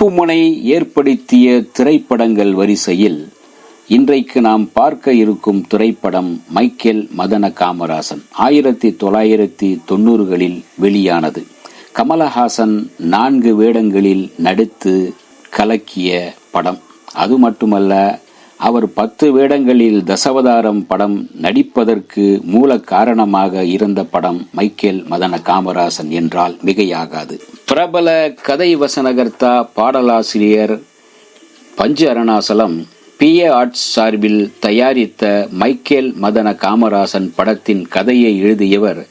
திருப்புமுனை ஏற்படுத்திய திரைப்படங்கள் வரிசையில் இன்றைக்கு நாம் பார்க்க இருக்கும் திரைப்படம் மைக்கேல் மதன காமராசன் ஆயிரத்தி தொள்ளாயிரத்தி தொண்ணூறுகளில் வெளியானது. கமலஹாசன் நான்கு வேடங்களில் நடித்து கலக்கிய படம். அது மட்டுமல்ல அவர் பத்து வேடங்களில் தசவதாரம் படம் நடிப்பதற்கு மூல காரணமாக இருந்த படம் மைக்கேல் மதன காமராசன் என்றால் மிகையாகாது. பிரபல கதை வசனகர்த்தா பாடலாசிரியர் பஞ்சு அருணாசலம் பி ஏ ஆர்ட்ஸ் சார்பில் தயாரித்த மைக்கேல் மதன காமராசன் படத்தின் கதையை எழுதியவர்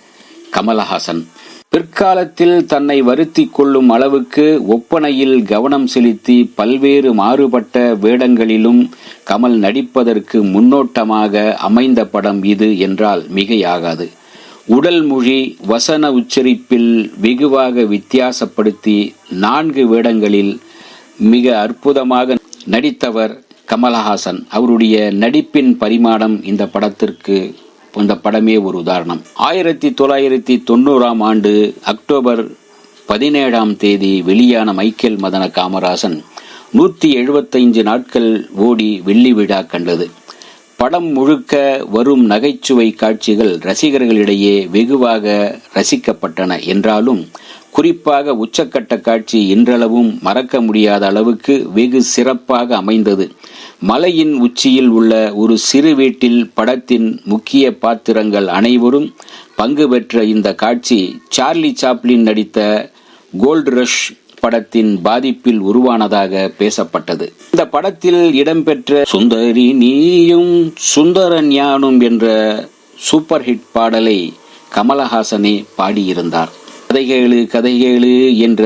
கமலஹாசன். பிற்காலத்தில் தன்னை வருத்தி கொள்ளும் அளவுக்கு ஒப்பனையில் கவனம் செலுத்தி பல்வேறு மாறுபட்ட வேடங்களிலும் கமல் நடிப்பதற்கு முன்னோட்டமாக அமைந்த படம் இது என்றால் மிகையாகாது. உடல் மொழி வசன உச்சரிப்பில் வெகுவாக வித்தியாசப்படுத்தி நான்கு வேடங்களில் மிக அற்புதமாக நடித்தவர் கமலஹாசன். அவருடைய நடிப்பின் பரிமாணம் இந்த படத்திற்கு இந்த படமே ஒரு உதாரணம். ஆயிரத்தி தொள்ளாயிரத்தி தொண்ணூறாம் ஆண்டு அக்டோபர் பதினேழாம் தேதி வெளியான மைக்கேல் மதன காமராசன் நூற்றி எழுபத்தைந்து நாட்கள் ஓடி வெள்ளி விழா கண்டது. படம் முழுக்க வரும் நகைச்சுவை காட்சிகள் ரசிகர்களிடையே வெகுவாக ரசிக்கப்பட்டன. என்றாலும் குறிப்பாக உச்சக்கட்ட காட்சி இன்றளவும் மறக்க முடியாத அளவுக்கு வெகு சிறப்பாக அமைந்தது. மலையின் உச்சியில் உள்ள ஒரு சிறு வீட்டில் படத்தின் முக்கிய பாத்திரங்கள் அனைவரும் பங்கு பெற்ற இந்த காட்சி சார்லி சாப்ளின் நடித்த கோல்ட் ரஷ் படத்தின் பாதிப்பில் உருவானதாக பேசப்பட்டது. இந்த படத்தில் இடம்பெற்ற சுந்தரி நீயும் சுந்தர ஞானும் என்ற சூப்பர் ஹிட் பாடலை கமலஹாசனே பாடியிருந்தார். கதைகேளு கதைகேளு என்ற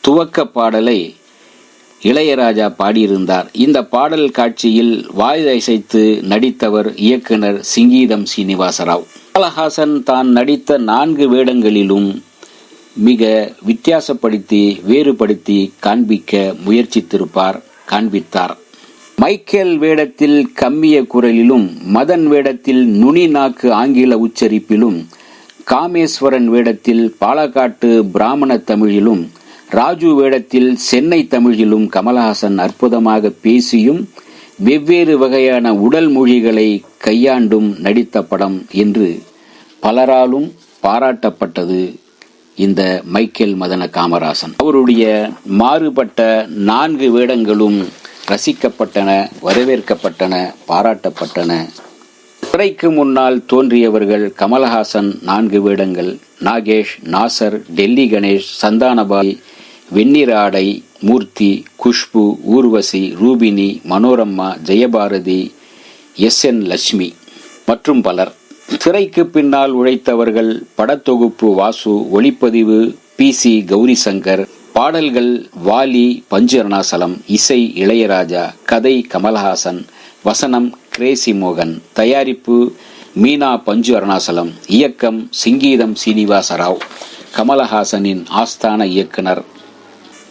துவக்க பாடலை இளையராஜா பாடியிருந்தார். இந்த பாடல் காட்சியில் வாய் அசைத்து நடித்தவர் இயக்குனர் சிங்கீதம் சீனிவாசராவ். கமலஹாசன் தான் நடித்த நான்கு வேடங்களிலும் மிக வித்தியாசப்படுத்தி வேறுபடுத்தி காண்பிக்க முயற்சித்திருப்பார் காண்பித்தார். மைக்கேல் வேடத்தில் கம்மிய குரலிலும் மதன் வேடத்தில் நுனி நாக்கு ஆங்கில உச்சரிப்பிலும் காமேஸ்வரன் வேடத்தில் பாலக்காட்டு பிராமண தமிழிலும் ராஜு வேடத்தில் சென்னை தமிழிலும் கமலஹாசன் அற்புதமாக பேசியும் வெவ்வேறு வகையான உடல் மொழிகளை கையாண்டும் நடித்த படம் என்று பலராலும் பாராட்டப்பட்டது. இந்த மைக்கேல் மதன காமராசன் அவருடைய மாறுபட்ட நான்கு வேடங்களும் ரசிக்கப்பட்டன வரவேற்கப்பட்டன பாராட்டப்பட்டன. திரைக்கு முன்னால் தோன்றியவர்கள் கமலஹாசன் நான்கு வேடங்கள் நாகேஷ் நாசர் டெல்லி கணேஷ் சந்தானபாய் வெண்ணிராடை மூர்த்தி குஷ்பு ஊர்வசி ரூபினி மனோரம்மா ஜெயபாரதி எஸ் என் லட்சுமி மற்றும் பலர். திரைக்கு பின்னால் உழைத்தவர்கள் படத்தொகுப்பு வாசு ஒளிப்பதிவு பி. சி. கௌரி சங்கர் பாடல்கள் வாலி பஞ்சு அருணாசலம் இசை இளையராஜா கதை கமல்ஹாசன் வசனம் கிரேசி மோகன் தயாரிப்பு மீனா பஞ்சு அருணாசலம் இயக்கம் சிங்கீதம் சீனிவாசராவ். கமலஹாசனின் ஆஸ்தான இயக்குனர்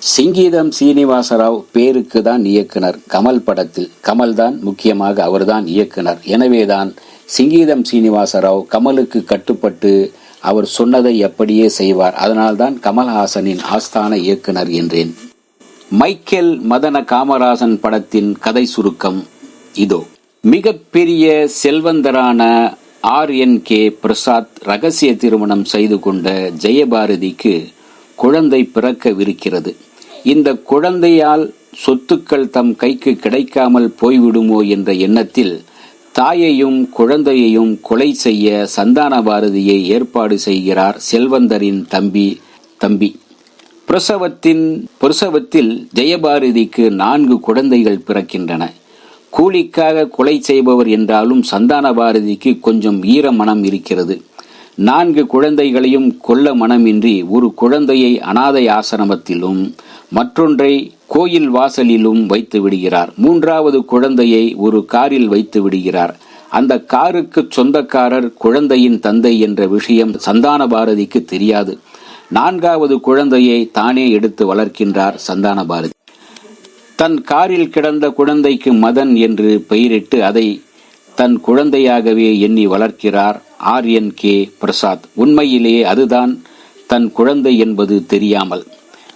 சிங்கீதம் சீனிவாசராவ் பேருக்கு தான் இயக்குனர். கமல் படத்தில் கமல் தான் முக்கியமாக அவர்தான் இயக்குனர். எனவேதான் சிங்கீதம் சீனிவாசராவ் கமலுக்கு கட்டுப்பட்டு அவர் சொன்னதை அப்படியே செய்வார். அதனால்தான் கமல்ஹாசனின் ஆஸ்தான இயக்குனர் என்றேன். மைக்கேல் மதன காமராசன் படத்தின் கதை சுருக்கம் இதோ. மிகப்பெரிய செல்வந்தரான ஆர் என் கே பிரசாத் ரகசிய திருமணம் செய்து கொண்ட ஜெயபாரதிக்கு குழந்தை பிறக்கவிருக்கிறது. இந்த குழந்தையால் சொத்துக்கள் தம் கைக்கு கிடைக்காமல் போய்விடுமோ என்ற எண்ணத்தில் தாயையும் குழந்தையையும் கொலை செய்ய சந்தான பாரதியை ஏற்பாடு செய்கிறார் செல்வந்தரின் தம்பி தம்பி. பிரசவத்தின் பிரசவத்தில் ஜெயபாரதிக்கு நான்கு குழந்தைகள் பிறக்கின்றன. கூலிக்காக கொலை செய்பவர் என்றாலும் சந்தான பாரதிக்கு கொஞ்சம் ஈர மனம் இருக்கிறது. நான்கு குழந்தைகளையும் கொல்ல மனமின்றி ஒரு குழந்தையை அனாதை ஆசிரமத்திலும் மற்றொன்றை கோயில் வாசலிலும் வைத்து விடுகிறார். மூன்றாவது குழந்தையை ஒரு காரில் வைத்து விடுகிறார். அந்த காருக்கு சொந்தக்காரர் குழந்தையின் தந்தை என்ற விஷயம் சந்தான பாரதிக்கு தெரியாது. நான்காவது குழந்தையை தானே எடுத்து வளர்க்கின்றார் சந்தான பாரதி. தன் காரில் கிடந்த குழந்தைக்கு மதன் என்று பெயரிட்டு அதை தன் குழந்தையாகவே எண்ணி வளர்க்கிறார். R N K Prasad. உண்மையிலே அதுதான் தன் குழந்தை என்பது தெரியாமல்.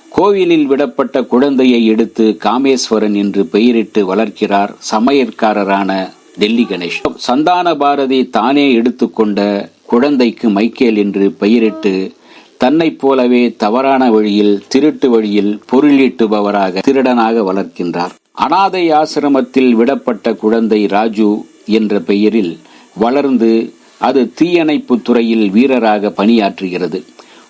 கோவிலில் விடப்பட்ட குழந்தையை எடுத்து காமேஸ்வரன் என்று பெயரிட்டு வளர்க்கிறார் சமையற்காரரான டெல்லி கணேஷ். சந்தான பாரதி தானே எடுத்துக்கொண்ட குழந்தைக்கு மைக்கேல் என்று பெயரிட்டு தன்னைப் போலவே தவறான வழியில் திருட்டு வழியில் பொருளீட்டுபவராக திருடனாக வளர்க்கின்றார். அனாதை ஆசிரமத்தில் விடப்பட்ட குழந்தை ராஜு என்ற பெயரில் வளர்ந்து அது தீயணைப்பு துறையில் வீரராக பணியாற்றுகிறது.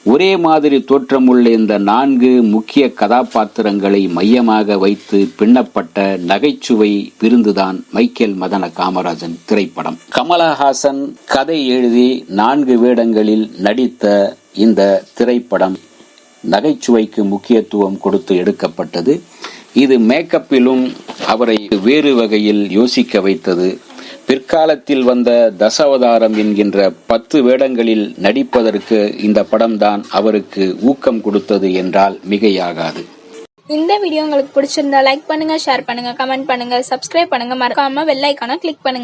ஒரே மாதிரி தோற்றமுள்ள இந்த நான்கு முக்கிய கதாபாத்திரங்களை மையமாக வைத்து பின்னப்பட்ட நகைச்சுவை விருந்துதான் மைக்கேல் மதன காமராஜன் திரைப்படம். கமலஹாசன் கதை எழுதி நான்கு வேடங்களில் நடித்த இந்த திரைப்படம் நகைச்சுவைக்கு முக்கியத்துவம் கொடுத்து எடுக்கப்பட்டது. இது மேக்கப்பிலும் அவரை வேறு வகையில் யோசிக்க வைத்தது. பிற்காலத்தில் வந்த தசாவதாரம் என்கின்ற பத்து வேடங்களில் நடிப்பதற்கு இந்த படம்தான் அவருக்கு ஊக்கம் கொடுத்தது என்றால் மிகையாகாது. இந்த வீடியோ உங்களுக்கு பிடிச்சிருந்தா லைக் பண்ணுங்க ஷேர் பண்ணுங்க கமெண்ட் பண்ணுங்க சப்ஸ்கிரைப் பண்ணுங்க. மறக்காம வெள்ளைக்கான கிளிக் பண்ணுங்க.